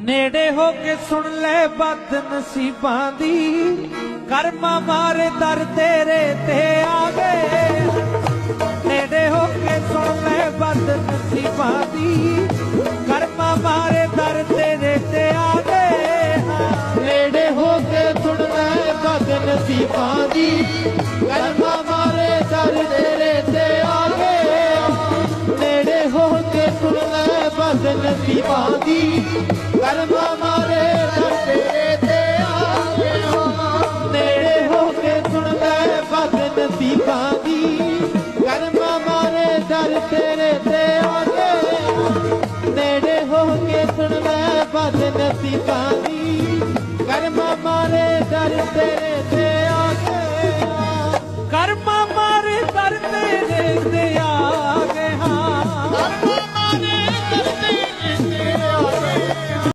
ਨੇੜੇ ਹੋ ਕੇ ਸੁਣ ਲੈ ਬਦ ਨਸੀਬਾਂ ਦੀ। ਕਰਮਾ ਮਾਰੇ ਦਰ ਤੇਰੇ ਤੇ ਆ ਗਏ। ਨੇੜੇ ਹੋ ਕੇ ਸੁਣ ਲੈ ਬਦ ਨਸੀਬਾਂ ਦੀ। ਕਰਮਾ ਮਾਰੇ ਦਰ ਤੇਰੇ ਤੇ ਆ ਗਏ। ਨੇੜੇ ਹੋ ਕੇ ਸੁਣ ਲੈ ਬਦ ਨਸੀਬਾਂ ਦੀ। ਕਰਮਾ ਮਾਰੇ ਦਰ ਤੇਰੇ ਤੇ ਆ ਗਏ। ਨੇੜੇ ਹੋ ਕੇ ਸੁਣ ਲੈ ਨਸੀਬਾਂ ਦੀ ਕਲਮਾ ਮਾਰੇ ਤੇਰੇ ਤੇ ਆ ਨੇੜੇ ਹੋ ਕੇ ਸੁਣ ਲੈ ਬਦ ਨਸੀਬਾਂ ਦੀ ਕਲਮਾ ਮਾਰੇ ਦਰ ਤੇਰੇ ਤੇ ਆ ਨੇੜੇ ਹੋ ਕੇ ਸੁਣ ਲੈ ਬਦ ਨਸੀਬਾਂ ਦੀ, ਕਰਮ ਮਾਰੇ ਦਰ ਤੇਰੇ ਤੇ